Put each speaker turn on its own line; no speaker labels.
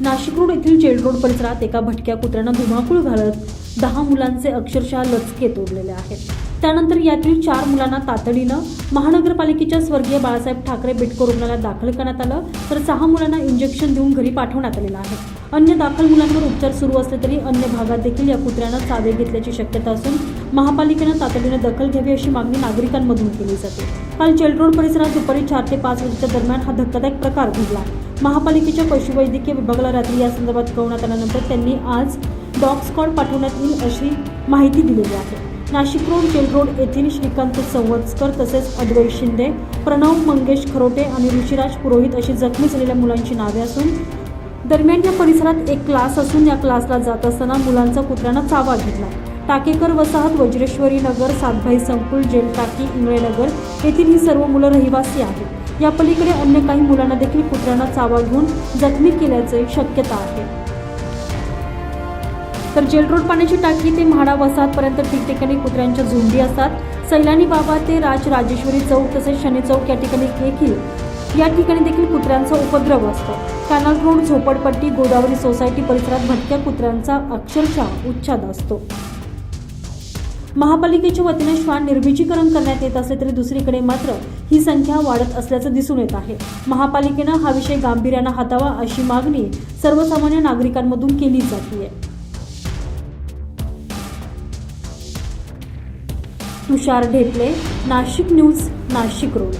Nashik road येथील jail road परिसरात एका भटक्या कुत्र्यानं धुमाकूळ घालत दहा मुलांचे अक्षरशः लचके तोडलेले आहेत. त्यानंतर यातील चार मुलांना तातडीनं महानगरपालिकेच्या स्वर्गीय बाळासाहेब ठाकरे बिटको रुग्णालयात दाखल करण्यात आलं. तर सहा मुलांना इंजेक्शन देऊन घरी पाठवण्यात आलेलं आहे. अन्य दाखल मुलांवर उपचार सुरू असले तरी अन्य भागात देखील या कुत्र्यानं चावे घेतल्याची शक्यता असून महापालिकेनं तातडीनं दखल घ्यावी अशी मागणी नागरिकांमधून केली जाते. काल चेलरोड परिसरात दुपारी चार ते पाच वाजेच्या दरम्यान हा धक्कादायक प्रकार घडला. महापालिकेच्या पशुवैद्यकीय विभागाला रात्री या संदर्भात कळवण्यात आल्यानंतर त्यांनी आज डॉग स्कॉड पाठवण्यात येईल अशी माहिती दिलेली आहे. नाशिक रोड जेल रोड येथील श्रीकांत संवत्सकर तसेच अद्वैत शिंदे प्रणव मंगेश खरोटे आणि ऋषिराज पुरोहित अशी जखमी झालेल्या मुलांची नावे असून दरम्यान या परिसरात एक क्लास असून या क्लासला जात असताना मुलांचा कुत्र्यानं चावा घेतला. टाकेकर वसाहत वज्रेश्वरी नगर सातभाई संकुल जेल टाकी इंगळेनगर येथील ही सर्व मुलं रहिवासी आहेत. या पलीकडे अन्य काही मुलांना देखील कुत्र्यांना चावा घेऊन जखमी केल्याचे शक्यता आहे. तर जेलरोड पाण्याची टाकी ते म्हाडा वसाहतपर्यंत ठिकठिकाणी कुत्र्यांच्या झुंडी असतात. सैलानी बाबा ते राज राजेश्वरी चौक तसेच शनी चौक या ठिकाणी देखील या ठिकाणी देखील कुत्र्यांचा उपद्रव असतो. कॅनल रोड झोपडपट्टी गोदावरी सोसायटी परिसरात भटक्या कुत्र्यांचा अक्षरशः उच्छाद असतो. महापालिकेच्या वतीने श्वान निर्मिजीकरण करण्यात येत असले तरी दुसरीकडे मात्र ही संख्या वाढत असल्याचं दिसून येत आहे. महापालिकेनं हा विषय गांभीर्यानं हातावा अशी मागणी सर्वसामान्य नागरिकांमधून केली जाते तुषार ढेपले नाशिक न्यूज नाशिक रोड.